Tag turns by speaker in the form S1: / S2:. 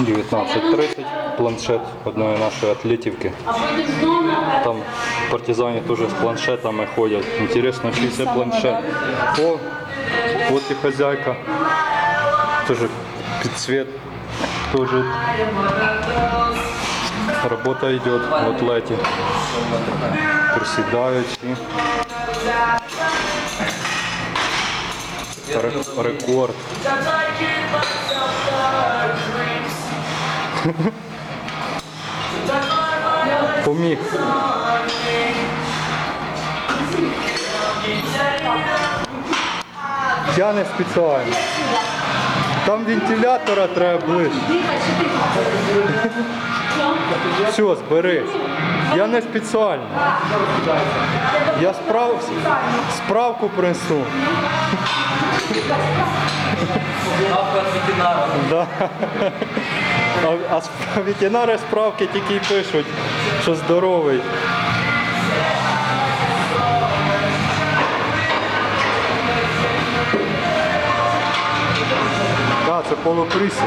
S1: 19.30 планшет одної нашої атлетівки. Там партизани теж з планшетами ходять. Інтересно, чий це планшет. О, от і хазяйка. Тоже підсвет. Тоже работа идет в атлете. Приседают и Ре- рекорд. Поміг. Я не спеціально. Там вентилятора треба ближче. Все, зберись. Я не спеціально. Я справ... справку принесу. Да. А, ветеринари справки тільки й пишуть, що здоровий. Так, це полуприсід.